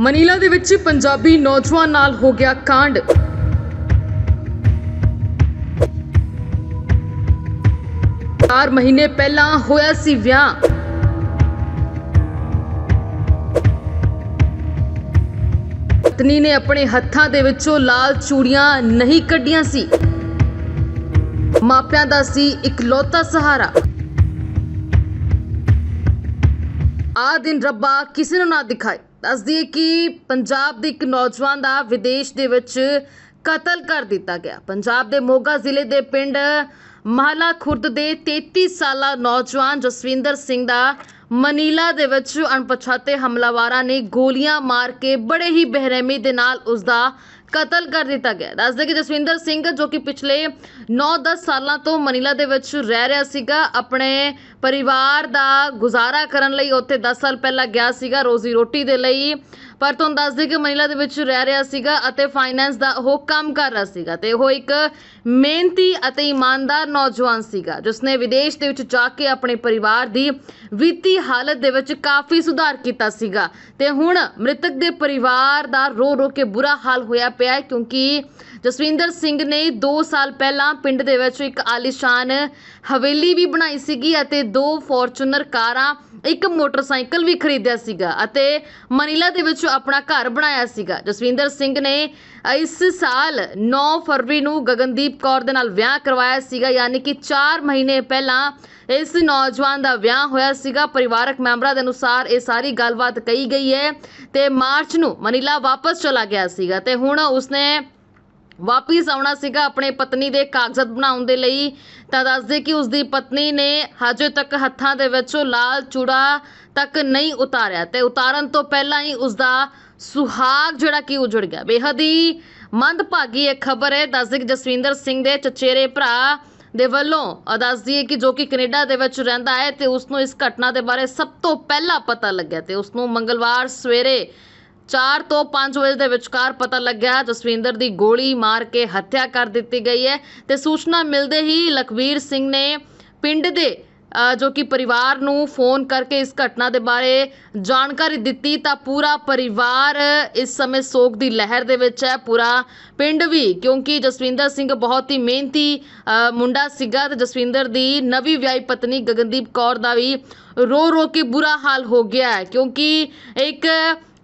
Manila ਦੇ ਵਿੱਚ ਪੰਜਾਬੀ ਨੌਜਵਾਨ ਨਾਲ ਹੋ ਗਿਆ ਕਾਂਡ। ਚਾਰ ਮਹੀਨੇ ਪਹਿਲਾਂ ਹੋਇਆ ਸੀ ਵਿਆਹ। ਪਤਨੀ ਨੇ ਆਪਣੇ ਹੱਥਾਂ ਦੇ ਵਿੱਚੋਂ ਲਾਲ ਚੂੜੀਆਂ ਨਹੀਂ ਕੱਢੀਆਂ ਸੀ। ਮਾਪਿਆਂ ਦਾ ਸੀ ਇਕਲੌਤਾ ਸਹਾਰਾ। ਆ ਦਿਨ ਰੱਬਾ ਕਿਸੇ ਨੂੰ ਨਾ ਦਿਖਾਏ। ਦੱਸ ਦਈਏ ਕਿ ਪੰਜਾਬ ਦੇ ਇੱਕ ਨੌਜਵਾਨ ਦਾ ਵਿਦੇਸ਼ ਦੇ ਵਿੱਚ ਕਤਲ ਕਰ ਦਿੱਤਾ ਗਿਆ। ਪੰਜਾਬ ਦੇ ਮੋਗਾ ਜ਼ਿਲ੍ਹੇ ਦੇ ਪਿੰਡ ਮਹਲਾ ਖੁਰਦ ਦੇ 33 ਸਾਲਾ ਨੌਜਵਾਨ ਜਸਵਿੰਦਰ ਸਿੰਘ ਦਾ ਮਨੀਲਾ ਦੇ ਵਿੱਚ ਅਣਪਛਾਤੇ ਹਮਲਾਵਾਰਾਂ ਨੇ ਗੋਲੀਆਂ ਮਾਰ ਕੇ ਬੜੇ ਹੀ ਬੇਰਹਿਮੀ ਦੇ ਨਾਲ ਉਸ ਦਾ ਕਤਲ ਕਰ ਦਿੱਤਾ ਗਿਆ ਦੱਸਦੇ ਕਿ ਜਸਵਿੰਦਰ ਸਿੰਘ, ਜੋ ਕਿ ਪਿਛਲੇ 9-10 ਸਾਲਾਂ ਤੋਂ ਮਨੀਲਾ ਦੇ ਵਿੱਚ ਰਹਿ ਰਿਹਾ ਸੀਗਾ, ਆਪਣੇ ਪਰਿਵਾਰ ਦਾ ਗੁਜ਼ਾਰਾ ਕਰਨ ਲਈ ਉੱਥੇ 10 ਸਾਲ ਪਹਿਲਾਂ ਗਿਆ ਸੀਗਾ। ਰੋਜ਼ੀ ਰੋਟੀ ਦੇ ਲਈ ਪਰ ਤੁਹਾਨੂੰ ਦੱਸ ਦਈਏ ਕਿ ਮਨੀਲਾ ਦੇ ਵਿੱਚ ਰਹਿ ਰਿਹਾ ਸੀਗਾ ਅਤੇ ਫਾਈਨੈਂਸ ਦਾ ਉਹ ਕੰਮ ਕਰ ਰਿਹਾ ਸੀਗਾ ਤੇ ਉਹ ਇੱਕ ਮਿਹਨਤੀ ਅਤੇ ਇਮਾਨਦਾਰ ਨੌਜਵਾਨ ਸੀਗਾ, ਜਿਸਨੇ ਵਿਦੇਸ਼ ਦੇ ਵਿੱਚ ਜਾ ਕੇ ਆਪਣੇ ਪਰਿਵਾਰ ਦੀ ਵਿੱਤੀ ਹਾਲਤ ਦੇ ਵਿੱਚ ਕਾਫੀ ਸੁਧਾਰ ਕੀਤਾ ਸੀਗਾ। ਤੇ ਹੁਣ ਮ੍ਰਿਤਕ ਦੇ ਪਰਿਵਾਰ ਦਾ ਰੋ ਰੋ ਕੇ ਬੁਰਾ ਹਾਲ ਹੋਇਆ ਪਿਆ ਹੈ ਕਿਉਂਕਿ ਜਸਵਿੰਦਰ ਸਿੰਘ ਨੇ 2 ਸਾਲ ਪਹਿਲਾਂ ਪਿੰਡ ਦੇ ਵਿੱਚ ਇੱਕ ਆਲੀਸ਼ਾਨ ਹਵੇਲੀ ਵੀ ਬਣਾਈ ਸੀਗੀ ਅਤੇ ਦੋ ਫੋਰਚੂਨਰ ਕਾਰਾਂ, ਇੱਕ ਮੋਟਰਸਾਈਕਲ ਵੀ ਖਰੀਦਿਆ ਸੀਗਾ ਅਤੇ ਮਨੀਲਾ ਦੇ ਵਿੱਚ ਆਪਣਾ ਘਰ ਬਣਾਇਆ ਸੀਗਾ। ਜਸਵਿੰਦਰ ਸਿੰਘ ਨੇ ਇਸ ਸਾਲ 9 ਫਰਵਰੀ ਨੂੰ ਗਗਨਦੀਪ ਕੌਰ ਦੇ ਨਾਲ ਵਿਆਹ ਕਰਵਾਇਆ ਸੀਗਾ। ਯਾਨੀ ਕਿ 4 ਮਹੀਨੇ ਪਹਿਲਾਂ ਇਸ ਨੌਜਵਾਨ ਦਾ ਵਿਆਹ ਹੋਇਆ ਸੀਗਾ। ਪਰਿਵਾਰਕ ਮੈਂਬਰਾਂ ਦੇ ਅਨੁਸਾਰ ਇਹ ਸਾਰੀ ਗੱਲਬਾਤ ਕਹੀ ਗਈ ਹੈ ਤੇ ਮਾਰਚ ਨੂੰ ਮਨੀਲਾ ਵਾਪਸ ਚਲਾ ਗਿਆ ਸੀਗਾ ਤੇ ਹੁਣ ਉਸਨੇ ਵਾਪਿਸ ਆਉਣਾ ਸੀਗਾ ਆਪਣੇ ਪਤਨੀ ਦੇ ਕਾਗਜ਼ਾਤ ਬਣਾਉਣ ਦੇ ਲਈ। ਤਾਂ ਦੱਸਦੇ ਕਿ ਉਸ ਦੀ ਪਤਨੀ ਨੇ ਹਜੇ ਤੱਕ ਹੱਥਾਂ ਦੇ ਵਿੱਚੋਂ ਲਾਲ ਚੂੜਾ ਤੱਕ ਨਹੀਂ ਉਤਾਰਿਆ ਤੇ ਉਤਾਰਨ ਤੋਂ ਪਹਿਲਾਂ ਹੀ ਉਸ ਦਾ ਸੁਹਾਗ ਜਿਹੜਾ ਕਿ ਉਜੜ ਗਿਆ। ਬੇਹੱਦ ਹੀ ਮੰਦਭਾਗੀ ਇਹ ਖਬਰ ਹੈ। ਦੱਸਦੇ ਕਿ ਜਸਵਿੰਦਰ ਸਿੰਘ ਦੇ ਚਚੇਰੇ ਭਰਾ ਦੇ ਵੱਲੋਂ ਦੱਸਦੀ ਹੈ ਕਿ ਜੋ ਕਿ ਕੈਨੇਡਾ ਦੇ ਵਿੱਚ ਰਹਿੰਦਾ ਹੈ ਤੇ ਉਸ ਨੂੰ ਇਸ ਘਟਨਾ ਦੇ ਬਾਰੇ ਸਭ ਤੋਂ ਪਹਿਲਾਂ ਪਤਾ ਲੱਗਿਆ ਤੇ ਉਸ ਨੂੰ ਮੰਗਲਵਾਰ ਸਵੇਰੇ 4 ਤੋਂ 5 ਵਜੇ ਦੇ ਵਿਚਕਾਰ ਪਤਾ ਲੱਗਿਆ ਜਸਵਿੰਦਰ ਦੀ ਗੋਲੀ ਮਾਰ ਕੇ ਹੱਤਿਆ ਕਰ ਦਿੱਤੀ ਗਈ ਹੈ ਤੇ ਸੂਚਨਾ ਮਿਲਦੇ ਹੀ ਲਖਵੀਰ ਸਿੰਘ ਨੇ ਪਿੰਡ ਦੇ ਜੋ ਕਿ ਪਰਿਵਾਰ ਨੂੰ ਫੋਨ ਕਰਕੇ ਇਸ ਘਟਨਾ ਦੇ ਬਾਰੇ ਜਾਣਕਾਰੀ ਦਿੱਤੀ ਤਾਂ ਪੂਰਾ ਪਰਿਵਾਰ ਇਸ ਸਮੇਂ ਸੋਗ ਦੀ ਲਹਿਰ ਦੇ ਵਿੱਚ ਹੈ। ਪੂਰਾ ਪਿੰਡ ਵੀ, ਕਿਉਂਕਿ ਜਸਵਿੰਦਰ ਸਿੰਘ ਬਹੁਤ ਹੀ ਮਿਹਨਤੀ ਮੁੰਡਾ ਸੀਗਾ ਤੇ ਜਸਵਿੰਦਰ ਦੀ ਨਵੀਂ ਵਿਆਹੀ ਪਤਨੀ ਗਗਨਦੀਪ ਕੌਰ ਦਾ ਵੀ ਰੋ ਰੋ ਕੇ ਬੁਰਾ ਹਾਲ ਹੋ ਗਿਆ ਹੈ। ਕਿਉਂਕਿ ਇੱਕ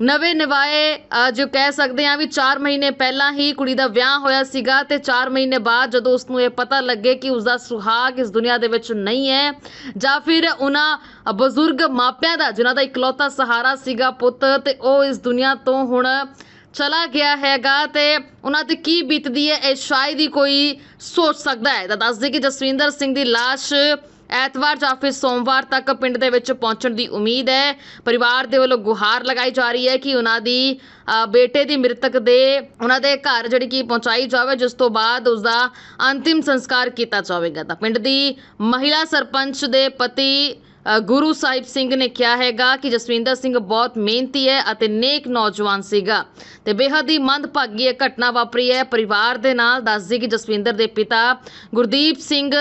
ਨਵੇਂ ਨਿਵਾਏ ਜੋ ਕਹਿ ਸਕਦੇ ਆ ਵੀ 4 ਮਹੀਨੇ ਪਹਿਲਾਂ ਹੀ ਕੁੜੀ ਦਾ ਵਿਆਹ ਹੋਇਆ ਸੀਗਾ ਤੇ 4 ਮਹੀਨੇ ਬਾਅਦ ਜਦੋਂ ਉਸ ਨੂੰ ਇਹ ਪਤਾ ਲੱਗੇ ਕਿ ਉਸ ਦਾ ਸੁਹਾਗ ਇਸ ਦੁਨੀਆ ਦੇ ਵਿੱਚ ਨਹੀਂ ਹੈ, ਜਾਂ ਫਿਰ ਉਹਨਾਂ ਬਜ਼ੁਰਗ ਮਾਪਿਆਂ ਦਾ, ਜਿਨ੍ਹਾਂ ਦਾ ਇਕਲੌਤਾ ਸਹਾਰਾ ਸੀਗਾ ਪੁੱਤ, ਤੇ ਉਹ ਇਸ ਦੁਨੀਆ ਤੋਂ ਹੁਣ ਚਲਾ ਗਿਆ ਹੈਗਾ ਤੇ ਉਹਨਾਂ ਤੇ ਕੀ ਬੀਤਦੀ ਹੈ, ਇਹ ਸ਼ਾਇਦ ਹੀ ਕੋਈ ਸੋਚ ਸਕਦਾ ਹੈ। ਤਾਂ ਦੱਸਦੇ ਕਿ ਜਸਵਿੰਦਰ ਸਿੰਘ ਦੀ ਲਾਸ਼ ਐਤਵਾਰ ਜਾਂ ਫਿਰ ਸੋਮਵਾਰ ਤੱਕ ਪਿੰਡ ਦੇ ਵਿੱਚ ਪਹੁੰਚਣ ਦੀ ਉਮੀਦ ਹੈ। ਪਰਿਵਾਰ ਦੇ ਵੱਲੋਂ ਗੁਹਾਰ ਲਗਾਈ ਜਾ ਰਹੀ ਹੈ ਕਿ ਉਹਨਾਂ ਦੀ ਬੇਟੇ ਦੀ ਮ੍ਰਿਤਕ ਦੇ ਉਹਨਾਂ ਦੇ ਘਰ ਜਿਹੜੀ ਕਿ ਪਹੁੰਚਾਈ ਜਾਵੇ, ਜਿਸ ਤੋਂ ਬਾਅਦ ਉਸ ਦਾ ਅੰਤਿਮ ਸੰਸਕਾਰ ਕੀਤਾ ਜਾਵੇਗਾ। ਤਾਂ ਪਿੰਡ ਦੀ ਮਹਿਲਾ ਸਰਪੰਚ ਦੇ ਪਤੀ ਗੁਰੂ ਸਾਹਿਬ ਸਿੰਘ ਨੇ ਕਿਹਾ ਹੈਗਾ ਕਿ ਜਸਵਿੰਦਰ ਸਿੰਘ ਬਹੁਤ ਮਿਹਨਤੀ ਹੈ ਅਤੇ ਨੇਕ ਨੌਜਵਾਨ ਸੀਗਾ। ਤੇ ਬੇਹੱਦ ਹੀ ਮੰਦਭਾਗੀ ਇਹ ਘਟਨਾ ਵਾਪਰੀ ਹੈ। ਪਰਿਵਾਰ ਦੇ ਨਾਲ ਦੱਸਦੀ ਕਿ ਜਸਵਿੰਦਰ ਦੇ ਪਿਤਾ ਗੁਰਦੀਪ ਸਿੰਘ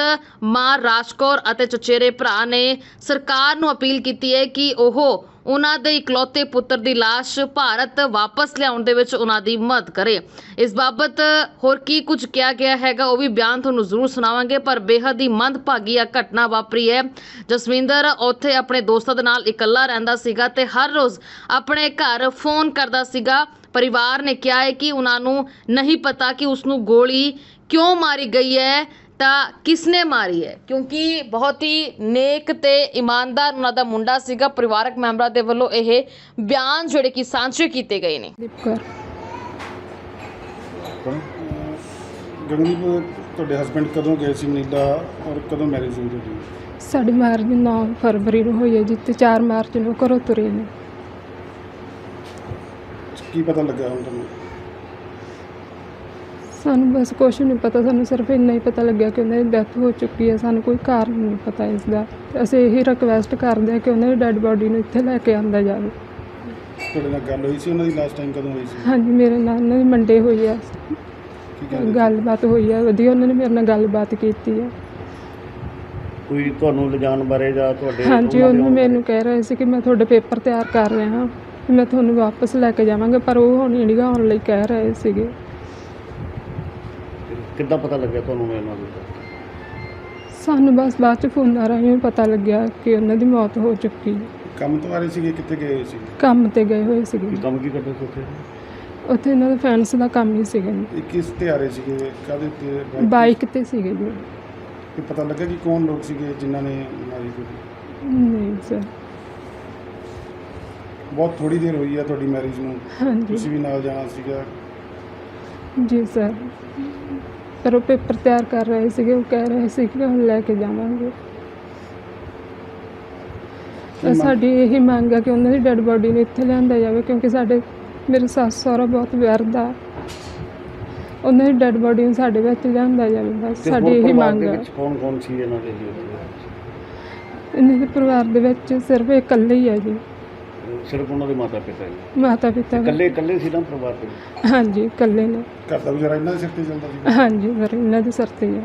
ਮਾਂ ਰਾਜਕੌਰ ਅਤੇ ਚਚੇਰੇ ਭਰਾ ਨੇ ਸਰਕਾਰ ਨੂੰ ਅਪੀਲ ਕੀਤੀ ਹੈ ਕਿ ਉਹ ਉਹਨਾਂ ਦੇ ਇਕਲੌਤੇ ਪੁੱਤਰ ਦੀ ਲਾਸ਼ ਭਾਰਤ ਵਾਪਸ ਲਿਆਉਣ ਦੇ ਵਿੱਚ ਉਹਨਾਂ ਦੀ ਮਦਦ ਕਰੇ। ਇਸ ਬਾਬਤ ਹੋਰ ਕੀ ਕੁਝ ਕਿਹਾ ਗਿਆ ਹੈਗਾ ਉਹ ਵੀ ਬਿਆਨ ਤੁਹਾਨੂੰ ਜ਼ਰੂਰ ਸੁਣਾਵਾਂਗੇ, ਪਰ ਬੇਹੱਦ ਹੀ ਮੰਦਭਾਗੀ ਇਹ ਘਟਨਾ ਵਾਪਰੀ ਹੈ। ਜਸਵਿੰਦਰ ਉੱਥੇ ਆਪਣੇ ਦੋਸਤਾਂ ਦੇ ਨਾਲ ਇਕੱਲਾ ਰਹਿੰਦਾ ਸੀਗਾ ਤੇ ਹਰ ਰੋਜ਼ ਆਪਣੇ ਘਰ ਫੋਨ ਕਰਦਾ ਸੀਗਾ। ਪਰਿਵਾਰ ਨੇ ਕਿਹਾ ਹੈ ਕਿ ਉਹਨਾਂ ਨੂੰ ਨਹੀਂ ਪਤਾ ਕਿ ਉਸ ਨੂੰ ਗੋਲੀ ਕਿਉਂ ਮਾਰੀ ਗਈ ਹੈ। ਤਾਂ ਕਿਸਨੇ ਮਾਰੀ ਹੈ? ਕਿਉਂਕਿ ਬਹੁਤ ਹੀ ਨੇਕ ਤੇ ਇਮਾਨਦਾਰ ਉਹਨਾਂ ਦਾ ਮੁੰਡਾ ਸੀਗਾ। ਪਰਿਵਾਰਕ ਮੈਂਬਰਾਂ ਦੇ ਵੱਲੋਂ ਇਹ ਬਿਆਨ ਜਿਹੜੇ ਕਿ ਸਾਂਝੇ ਕੀਤੇ ਗਏ ਨੇ। ਦੀਪ ਕੌਰ ਗਗਨਦੀਪ ਤੁਹਾਡੇ ਹਸਬੰਡ ਕਦੋਂ ਗਏ ਸੀ ਮਨੀਲਾ ਔਰ ਕਦੋਂ ਮੈਰਿਜ ਹੋਈ ਤੁਹਾਡੀ? ਸਾਡੀ ਮਾਰਚ 9 ਫਰਵਰੀ ਨੂੰ ਹੋਈ ਹੈ ਜੀ ਤੇ 4 ਮਾਰਚ ਨੂੰ ਘਰੋਂ ਤੁਰੇ ਨੇ। ਕੀ ਪਤਾ ਲੱਗਾ ਹੁਣ ਤੁਹਾਨੂੰ? ਸਾਨੂੰ ਬਸ ਕੁਛ ਨਹੀਂ ਪਤਾ ਸਾਨੂੰ ਸਿਰਫ ਇੰਨਾ ਹੀ ਪਤਾ ਲੱਗਿਆ ਕਿ ਉਹਨਾਂ ਦੀ ਡੈਥ ਹੋ ਚੁੱਕੀ ਹੈ ਸਾਨੂੰ ਕੋਈ ਕਾਰਨ ਨਹੀਂ ਪਤਾ ਇਸ ਦਾ ਅਸੀਂ ਇਹੀ ਰਿਕਵੈਸਟ ਕਰਦੇ ਹਾਂ ਕਿ ਉਹਨਾਂ ਦੀ ਡੈੱਡ ਬਾਡੀ ਨੂੰ ਇੱਥੇ ਲੈ ਕੇ ਆਂਦਾ ਜਾਵੇ। ਤੁਹਾਡੇ ਨਾਲ ਗੱਲ ਹੋਈ ਸੀ ਉਹਨਾਂ ਦੀ? ਲਾਸਟ ਟਾਈਮ ਕਦੋਂ ਹੋਈ ਸੀ? ਹਾਂਜੀ ਮੇਰੇ ਨਾਲ ਉਹਨਾਂ ਦੀ ਮੰਡੇ ਹੋਈ ਕੀ ਕਹਿੰਦੇ ਗੱਲਬਾਤ ਹੋਈ ਹੈ ਵਧੀਆ ਉਹਨਾਂ ਨੇ ਮੇਰੇ ਨਾਲ ਗੱਲਬਾਤ ਕੀਤੀ ਹੈ ਕੋਈ ਤੁਹਾਨੂੰ ਲਿਜਾਣ ਬਾਰੇ ਜਾਂ ਤੁਹਾਡੇ ਹਾਂਜੀ ਉਹਨਾਂ? ਮੈਨੂੰ ਕਹਿ ਰਹੇ ਸੀ ਕਿ ਮੈਂ ਤੁਹਾਡੇ ਪੇਪਰ ਤਿਆਰ ਕਰ ਰਿਹਾ ਹਾਂ ਵੀ ਮੈਂ ਤੁਹਾਨੂੰ ਵਾਪਸ ਲੈ ਕੇ ਜਾਵਾਂਗਾ ਪਰ ਉਹ ਹੁਣ ਇੰਡੀਆ ਆਉਣ ਲਈ ਕਹਿ ਰਹੇ ਸੀਗੇ। ਕਿੱਦਾਂ ਪਤਾ ਲੱਗਿਆ ਤੁਹਾਨੂੰ ਇਹਨਾਂ ਦਾ ਸਾਨੂੰ ਬਸ ਬਾਅਦ ਚ ਫੋਨਾਂ ਰਾਹੀਂ ਪਤਾ ਲੱਗਿਆ ਕਿ ਉਹਨਾਂ ਦੀ ਮੌਤ ਹੋ ਚੁੱਕੀ ਹੈ। ਕੰਮ ਤੋਂ ਆ ਰਹੇ ਸੀਗੇ ਕਿੱਥੇ ਗਏ ਹੋਏ ਸੀ? ਕੰਮ ਤੇ ਗਏ ਹੋਏ ਸੀਗੇ। ਕੀ ਕੰਮ ਕੀ ਕਰਦੇ ਸੀ ਉੱਥੇ? ਉੱਥੇ ਇਹਨਾਂ ਦਾ ਫੈਂਸ ਦਾ ਕੰਮ ਹੀ ਸੀਗਾ ਜੀ। ਇਹ ਕਿਸ ਤੇ ਆ ਰਹੇ ਸੀਗੇ? ਕਾਹਦੇ ਤੇ? ਬਾਈਕ ਤੇ ਸੀਗੇ ਜੀ। ਇਹ ਪਤਾ ਲੱਗਾ ਕਿ ਕੌਣ ਲੋਕ ਸੀਗੇ ਜਿਨ੍ਹਾਂ ਨੇ ਮਾਰੀ ਗੋਲੀ ਨਹੀਂ ਸਰ ਬਹੁਤ ਥੋੜੀ ਦੇਰ ਹੋਈ ਆ ਤੁਹਾਡੀ ਮੈਰਿਜ ਨੂੰ। ਹਾਂਜੀ। ਤੁਸੀਂ ਵੀ ਨਾਲ ਜਾਣਾ ਸੀਗਾ। ਜੀ ਸਰ ਪਰ ਉਹ ਪੇਪਰ ਤਿਆਰ ਕਰ ਰਹੇ ਸੀਗੇ ਉਹ ਕਹਿ ਰਹੇ ਸੀ ਕਿ ਹੁਣ ਲੈ ਕੇ ਜਾਵਾਂਗੇ। ਸਾਡੀ ਇਹੀ ਮੰਗ ਹੈ ਕਿ ਉਹਨਾਂ ਦੀ ਡੈੱਡ ਬੋਡੀ ਨੂੰ ਇੱਥੇ ਲਿਆਂਦਾ ਜਾਵੇ ਕਿਉਂਕਿ ਸਾਡੇ ਮੇਰੇ ਸੱਸ ਸਹੁਰਾ ਬਹੁਤ ਵਿਅਰਦ ਉਹਨਾਂ ਦੀ ਡੈੱਡ ਬੋਡੀ ਨੂੰ ਸਾਡੇ ਵਿੱਚ ਲਿਆਂਦਾ ਜਾਵੇ ਬਸ ਸਾਡੀ ਇਹੀ ਮੰਗ ਹੈ। ਵਿੱਚ ਕੌਣ ਕੌਣ ਸੀ ਇਹਨਾਂ ਦੇ ਜੀ? ਇਹਨਾਂ ਦੇ ਪਰਿਵਾਰ ਦੇ ਵਿੱਚ ਸਿਰਫ ਇਕੱਲੇ ਹੀ ਹੈ ਜੀ। ਸਿਰਫ ਉਹਨਾਂ ਦੇ ਮਾਤਾ ਪਿਤਾ ਜੀ ਮਾਤਾ ਪਿਤਾ ਇਕੱਲੇ ਇਕੱਲੇ ਸੀ ਨਾ ਪਰਿਵਾਰ ਦੇ ਵਿੱਚ? ਹਾਂਜੀ ਇਕੱਲੇ ਨੇ। ਘਰ ਦਾ ਗੁਜ਼ਾਰਾ ਇਹਨਾਂ ਦੇ ਸਿਰ ਤੇ ਚੱਲਦਾ ਸੀ? ਹਾਂਜੀ ਪਰ ਇਹਨਾਂ ਦੇ ਸਿਰ ਤੇ ਹੀ ਹੈ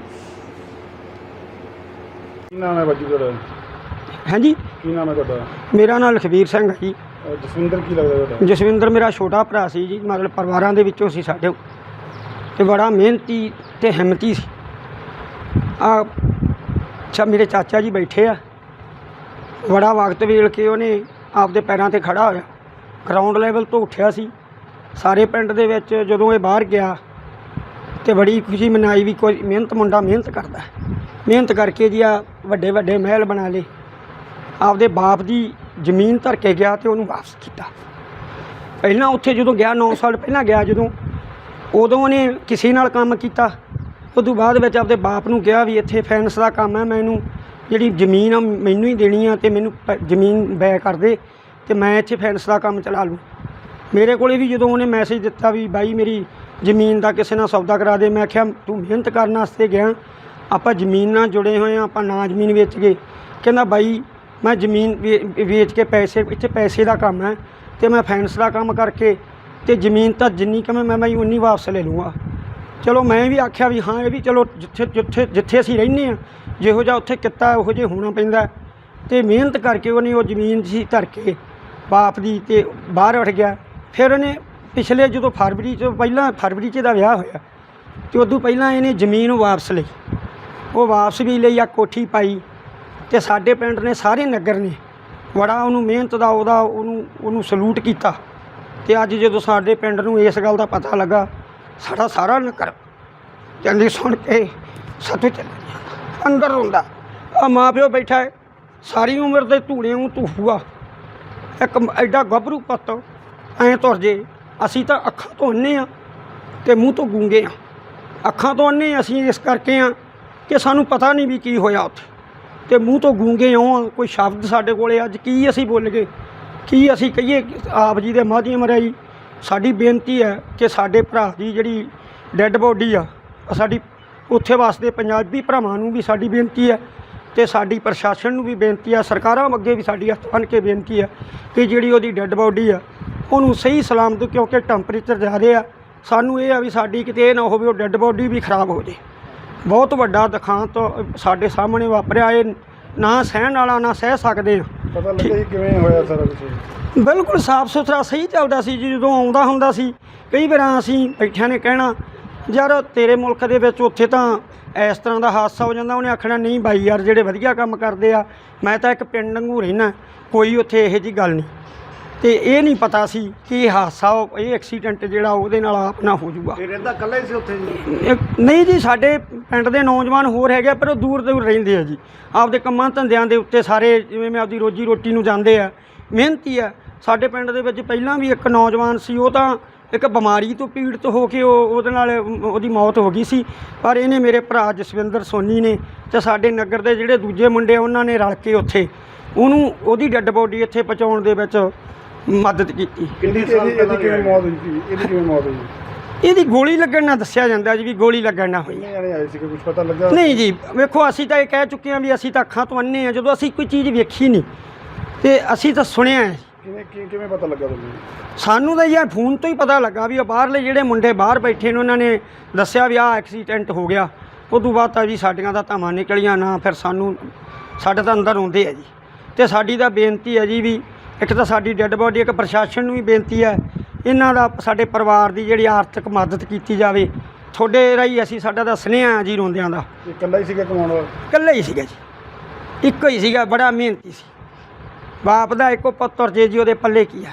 ਕੀ ਨਾਮ ਹੈ ਬਾਜੀ ਤੁਹਾਡਾ? ਹਾਂਜੀ। ਕੀ ਨਾਮ ਹੈ ਤੁਹਾਡਾ? ਮੇਰਾ ਨਾਮ ਲਖਵੀਰ ਸਿੰਘ ਹੈ ਜੀ। ਅਹ ਜਸਵਿੰਦਰ ਕੀ ਲੱਗਦਾ ਤੁਹਾਡਾ? ਜਸਵਿੰਦਰ ਮੇਰਾ ਛੋਟਾ ਭਰਾ ਸੀ ਜੀ ਮਤਲਬ ਪਰਿਵਾਰਾਂ ਦੇ ਵਿੱਚੋਂ ਸੀ ਸਾਡੇ। ਤੇ ਬੜਾ ਮਿਹਨਤੀ ਤੇ ਹਿੰਮਤੀ ਸੀ। ਆ ਅੱਛਾ ਮੇਰੇ ਚਾਚਾ ਜੀ ਬੈਠੇ ਆ। ਬੜਾ ਵਕਤ ਵੇਲ ਕੇ ਉਹਨੇ ਆਪਦੇ ਪੈਰਾਂ ਤੇ ਖੜਾ ਹੋਇਆ। ਗਰਾਊਂਡ ਲੈਵਲ ਤੋਂ ਉੱਠਿਆ ਸੀ। ਸਾਰੇ ਪਿੰਡ ਦੇ ਵਿੱਚ ਜਦੋਂ ਇਹ ਬਾਹਰ ਗਿਆ, ਤੇ ਬੜੀ ਖੁਸ਼ੀ ਮਨਾਈ ਵੀ ਕੋਈ ਮਿਹਨਤ, ਮੁੰਡਾ ਮਿਹਨਤ ਕਰਦਾ ਮਿਹਨਤ ਕਰਕੇ ਜੀ ਆ ਵੱਡੇ ਵੱਡੇ ਮਹਿਲ ਬਣਾ ਲਏ। ਆਪਦੇ ਬਾਪ ਦੀ ਜ਼ਮੀਨ ਧਰ ਕੇ ਗਿਆ ਤੇ ਉਹਨੂੰ ਵਾਪਸ ਕੀਤਾ। ਪਹਿਲਾਂ ਉੱਥੇ ਜਦੋਂ ਗਿਆ 9 ਸਾਲ ਪਹਿਲਾਂ ਗਿਆ ਜਦੋਂ, ਉਦੋਂ ਉਹਨੇ ਕਿਸੇ ਨਾਲ ਕੰਮ ਕੀਤਾ। ਉਦੋਂ ਬਾਅਦ ਵਿੱਚ ਆਪਦੇ ਬਾਪ ਨੂੰ ਕਿਹਾ ਵੀ ਇੱਥੇ ਫੈਂਸ ਦਾ ਕੰਮ ਹੈ ਮੈਨੂੰ ਜਿਹੜੀ ਜ਼ਮੀਨ ਆ, ਮੈਨੂੰ ਹੀ ਦੇਣੀ ਆ ਤੇ ਮੈਨੂੰ ਪ- ਜ਼ਮੀਨ ਬੈ ਕਰ ਦੇ ਤੇ ਮੈਂ ਇੱਥੇ ਫੈਂਸ ਦਾ ਕੰਮ ਚਲਾ ਲੂੰ। ਮੇਰੇ ਕੋਲੇ ਵੀ ਜਦੋਂ ਉਹਨੇ ਮੈਸੇਜ ਦਿੱਤਾ ਵੀ ਬਾਈ ਮੇਰੀ ਜ਼ਮੀਨ ਦਾ ਕਿਸੇ ਨਾਲ ਸੌਦਾ ਕਰਾ ਦੇ, ਮੈਂ ਆਖਿਆ ਤੂੰ ਮਿਹਨਤ ਕਰਨ ਵਾਸਤੇ ਗਿਆ, ਆਪਾਂ ਜ਼ਮੀਨ ਨਾਲ ਜੁੜੇ ਹੋਏ ਆ ਆਪਾਂ ਨਾ ਜ਼ਮੀਨ ਵੇਚ ਕੇ ਕਹਿੰਦਾ ਬਾਈ ਮੈਂ ਜ਼ਮੀਨ ਵੇ- ਵੇਚ ਕੇ ਪੈਸੇ, ਇੱਥੇ ਪੈਸੇ ਦਾ ਕੰਮ ਹੈ ਤੇ ਮੈਂ ਫੈਂਸ ਦਾ ਕੰਮ ਕਰਕੇ ਤੇ ਜ਼ਮੀਨ ਤਾਂ ਜਿੰਨੀ ਕਮੇ ਮੈਂ ਬਾਈ ਉਨੀ ਵਾਪਸ ਲੈ ਲੂੰਗਾ ਚਲੋ ਮੈਂ ਵੀ ਆਖਿਆ ਵੀ ਹਾਂ, ਇਹ ਵੀ ਚਲੋ ਜਿੱਥੇ ਜਿੱਥੇ ਜਿੱਥੇ ਅਸੀਂ ਰਹਿੰਦੇ ਆ ਜਿਹੋ ਜਿਹਾ ਉੱਥੇ ਕਿੱਤਾ ਉਹੋ ਜਿਹਾ ਹੋਣਾ ਪੈਂਦਾ। ਤੇ ਮਿਹਨਤ ਕਰਕੇ ਉਹਨੇ ਉਹ ਜ਼ਮੀਨ ਸੀ ਧਰ ਕੇ ਬਾਪ ਦੀ ਤੇ ਬਾਹਰ ਉੱਠ ਗਿਆ। ਫਿਰ ਉਹਨੇ ਪਿਛਲੇ ਜਦੋਂ ਫਰਵਰੀ ਤੋਂ ਪਹਿਲਾਂ ਫਰਵਰੀ 'ਚ ਦਾ ਵਿਆਹ ਹੋਇਆ, ਤੇ ਉਦੋਂ ਪਹਿਲਾਂ ਇਹਨੇ ਜ਼ਮੀਨ ਵਾਪਸ ਲਈ। ਉਹ ਵਾਪਸ ਵੀ ਲਈ ਆ ਕੋਠੀ ਪਾਈ ਤੇ ਸਾਡੇ ਪਿੰਡ ਨੇ ਸਾਰੇ ਨਗਰ ਨੇ ਬੜਾ ਉਹਨੂੰ ਮਿਹਨਤ ਦਾ ਉਹਦਾ ਉਹਨੂੰ ਉਹਨੂੰ ਸਲੂਟ ਕੀਤਾ। ਤੇ ਅੱਜ ਜਦੋਂ ਸਾਡੇ ਪਿੰਡ ਨੂੰ ਇਸ ਗੱਲ ਦਾ ਪਤਾ ਲੱਗਾ, ਸਾਡਾ ਸਾਰਾ ਨਗਰ ਚੰਗੀ ਸੁਣ ਕੇ ਸਤੂ ਚੱਲ ਅੰਦਰ ਰੋਂਦਾ। ਆ ਮਾਂ ਪਿਓ ਬੈਠਾ ਹੈ। ਸਾਰੀ ਉਮਰ ਦੇ ਧੂੜੇ ਨੂੰ ਧੂਫੂਆ ਇੱਕ ਐਡਾ ਗੱਭਰੂ ਪੁੱਤ ਐਂ ਤੁਰ ਜੇ। ਅਸੀਂ ਤਾਂ ਅੱਖਾਂ ਤੋਂ ਅੰਨੇ ਆ ਤੇ ਮੂੰਹ ਤੋਂ ਗੂੰਗੇ ਆ। ਅੱਖਾਂ ਤੋਂ ਅੰਨੇ ਅਸੀਂ ਇਸ ਕਰਕੇ ਆ ਕਿ ਸਾਨੂੰ ਪਤਾ ਨਹੀਂ ਵੀ ਕੀ ਹੋਇਆ ਉੱਥੇ। ਤੇ ਮੂੰਹ ਤੋਂ ਗੂੰਗੇ ਹੋਂ ਕੋਈ ਸ਼ਬਦ ਸਾਡੇ ਕੋਲੇ ਅੱਜ ਕੀ ਅਸੀਂ ਬੋਲ ਗਏ? ਕੀ ਅਸੀਂ ਕਹੀਏ? ਆਪ ਜੀ ਦੇ ਮਾਧਿਅਮ ਰਾਹੀਂ ਸਾਡੀ ਬੇਨਤੀ ਹੈ ਕਿ ਸਾਡੇ ਭਰਾ ਦੀ ਜਿਹੜੀ ਡੈੱਡ ਬੋਡੀ ਆ ਸਾਡੀ ਉੱਥੇ ਵਾਸਤੇ ਪੰਜਾਬੀ ਭਰਾਵਾਂ ਨੂੰ ਵੀ ਸਾਡੀ ਬੇਨਤੀ ਹੈ ਤੇ ਸਾਡੀ ਪ੍ਰਸ਼ਾਸਨ ਨੂੰ ਵੀ ਬੇਨਤੀ ਆ ਸਰਕਾਰਾਂ ਅੱਗੇ ਵੀ ਸਾਡੀ ਹੱਥ ਬੰਨ੍ਹ ਕੇ ਬੇਨਤੀ ਆ ਕਿ ਜਿਹੜੀ ਉਹਦੀ ਡੈੱਡ ਬੋਡੀ ਆ ਉਹਨੂੰ ਸਹੀ ਸਲਾਮਤ ਕਿਉਂਕਿ ਟੈਂਪਰੇਚਰ ਜ਼ਿਆਦਾ ਆ ਸਾਨੂੰ ਇਹ ਆ ਵੀ ਸਾਡੀ ਕਿਤੇ ਇਹ ਨਾ ਹੋਵੇ ਉਹ ਡੈੱਡ ਬੋਡੀ ਵੀ ਖਰਾਬ ਹੋ ਜੇ। ਬਹੁਤ ਵੱਡਾ ਦੁਖਾਂਤ ਸਾਡੇ ਸਾਹਮਣੇ ਵਾਪਰਿਆ ਇਹ ਨਾ ਸਹਿਣ ਵਾਲਾ ਨਾ ਸਹਿ ਸਕਦੇ ਆ ਪਤਾ ਲੱਗਾ ਜੀ ਕਿਵੇਂ ਹੋਇਆ ਸਾਰਾ ਕੁਝ ਬਿਲਕੁਲ ਸਾਫ਼ ਸੁਥਰਾ ਸਹੀ ਚੱਲਦਾ ਸੀ ਜੀ ਜਦੋਂ ਆਉਂਦਾ ਹੁੰਦਾ ਸੀ ਕਈ ਵਾਰ ਅਸੀਂ ਬੈਠਿਆਂ ਨੇ ਕਹਿਣਾ ਯਾਰ ਤੇਰੇ ਮੁਲਕ ਦੇ ਵਿੱਚ ਉੱਥੇ ਤਾਂ ਇਸ ਤਰ੍ਹਾਂ ਦਾ ਹਾਦਸਾ ਹੋ ਜਾਂਦਾ ਉਹਨੇ ਆਖਣਾ ਨਹੀਂ ਬਾਈ ਯਾਰ ਜਿਹੜੇ ਵਧੀਆ ਕੰਮ ਕਰਦੇ ਆ ਮੈਂ ਤਾਂ ਇੱਕ ਪਿੰਡ ਵਾਂਗੂ ਰਹਿਣਾ ਕੋਈ ਉੱਥੇ ਇਹੋ ਜੀ ਗੱਲ ਨਹੀਂ। ਤੇ ਇਹ ਨਹੀਂ ਪਤਾ ਸੀ ਕਿ ਇਹ ਹਾਦਸਾ ਇਹ ਐਕਸੀਡੈਂਟ ਜਿਹੜਾ ਉਹਦੇ ਨਾਲ ਆਪ ਨਾ ਹੋ ਜਾਊਗਾ। ਇਹ ਰਹਿੰਦਾ ਇਕੱਲਾ ਹੀ ਸੀ ਉੱਥੇ ਜੀ? ਨਹੀਂ ਜੀ ਸਾਡੇ ਪਿੰਡ ਦੇ ਨੌਜਵਾਨ ਹੋਰ ਹੈਗੇ ਆ, ਪਰ ਉਹ ਦੂਰ ਦੂਰ ਰਹਿੰਦੇ ਆ ਜੀ। ਆਪਦੇ ਕੰਮਾਂ ਧੰਦਿਆਂ ਦੇ ਉੱਤੇ ਸਾਰੇ ਜਿਵੇਂ ਮੈਂ ਆਪਦੀ ਰੋਜੀ ਰੋਟੀ ਨੂੰ ਜਾਂਦੇ ਆ ਮਿਹਨਤੀ ਆ। ਸਾਡੇ ਪਿੰਡ ਦੇ ਵਿੱਚ ਪਹਿਲਾਂ ਵੀ ਇੱਕ ਨੌਜਵਾਨ ਸੀ ਉਹ ਤਾਂ ਇੱਕ ਬਿਮਾਰੀ ਤੋਂ ਪੀੜਤ ਹੋ ਕੇ ਉਹ ਉਹਦੇ ਨਾਲ ਉਹਦੀ ਮੌਤ ਹੋ ਗਈ ਸੀ। ਪਰ ਇਹਨੇ ਮੇਰੇ ਭਰਾ ਜਸਵਿੰਦਰ ਸੋਨੀ ਨੇ ਤੇ ਸਾਡੇ ਨਗਰ ਦੇ ਜਿਹੜੇ ਦੂਜੇ ਮੁੰਡੇ ਉਹਨਾਂ ਨੇ ਰਲ ਕੇ ਉੱਥੇ ਉਹਨੂੰ ਉਹਦੀ ਡੈੱਡ ਬੋਡੀ ਇੱਥੇ ਪਹੁੰਚਾਉਣ ਦੇ ਵਿੱਚ ਮਦਦ ਕੀਤੀ। ਕਿੰਨੀ ਸਾਲ ਇਹਦੀ ਪਹਿਲਾਂ ਇਹਦੀ ਕਿਵੇਂ ਮੌਤ ਹੋਈ ਸੀ? ਇਹਦੀ ਕਿਵੇਂ ਮੌਤ ਹੋਈ ਇਹਦੀ ਗੋਲੀ ਲੱਗਣ ਨਾਲ ਦੱਸਿਆ ਜਾਂਦਾ ਜੀ ਵੀ ਗੋਲੀ ਲੱਗਣ ਨਾਲ ਹੋਈ। ਕਿੰਨੇ ਜਣੇ ਆਏ ਸੀ? ਕੁਝ ਪਤਾ ਲੱਗਾ? ਨਹੀਂ ਜੀ ਵੇਖੋ ਅਸੀਂ ਤਾਂ ਇਹ ਕਹਿ ਚੁੱਕੇ ਹਾਂ ਵੀ ਅਸੀਂ ਤਾਂ ਅੱਖਾਂ ਤੋਂ ਅੰਨੇ ਆ ਜਦੋਂ ਅਸੀਂ ਕੋਈ ਚੀਜ਼ ਵੇਖੀ ਨਹੀਂ ਤੇ ਅਸੀਂ ਤਾਂ ਸੁਣਿਆ ਹੈ। ਕਿਵੇਂ ਪਤਾ ਲੱਗਾ ਸਾਨੂੰ ਤਾਂ ਯਾਰ ਫੋਨ ਤੋਂ ਹੀ ਪਤਾ ਲੱਗਾ ਵੀ ਉਹ ਬਾਹਰਲੇ ਜਿਹੜੇ ਮੁੰਡੇ ਬਾਹਰ ਬੈਠੇ ਨੇ ਉਹਨਾਂ ਨੇ ਦੱਸਿਆ ਵੀ ਆਹ ਐਕਸੀਡੈਂਟ ਹੋ ਗਿਆ। ਉਹ ਤੋਂ ਬਾਅਦ ਤਾਂ ਜੀ ਸਾਡੀਆਂ ਦਾ ਧਾਮਾਂ ਨਿਕਲੀਆਂ ਨਾ ਫਿਰ ਸਾਨੂੰ ਸਾਡੇ ਤਾਂ ਅੰਦਰ ਆਉਂਦੇ ਆ ਜੀ। ਤੇ ਸਾਡੀ ਤਾਂ ਬੇਨਤੀ ਹੈ ਜੀ ਵੀ ਇੱਕ ਤਾਂ ਸਾਡੀ ਡੈੱਡ ਬੋਡੀ ਇੱਕ ਪ੍ਰਸ਼ਾਸਨ ਨੂੰ ਵੀ ਬੇਨਤੀ ਹੈ ਇਹਨਾਂ ਦਾ ਸਾਡੇ ਪਰਿਵਾਰ ਦੀ ਜਿਹੜੀ ਆਰਥਿਕ ਮਦਦ ਕੀਤੀ ਜਾਵੇ। ਤੁਹਾਡੇ ਰਾਹੀਂ ਅਸੀਂ ਸਾਡਾ ਤਾਂ ਸੁਨੇਹਾ ਹੈ ਜੀ ਰੋਂਦਿਆਂ ਦਾ। ਇਕੱਲਾ ਹੀ ਸੀਗਾ ਕਮਾਉਣ ਵਾਲਾ? ਇਕੱਲਾ ਹੀ ਸੀਗਾ ਜੀ। ਇੱਕੋ ਹੀ ਸੀਗਾ ਬੜਾ ਮਿਹਨਤੀ ਸੀ। ਬਾਪ ਦਾ ਇੱਕੋ ਪੁੱਤਰ ਜੇ ਜੀ ਉਹਦੇ ਪੱਲੇ ਕੀ ਹੈ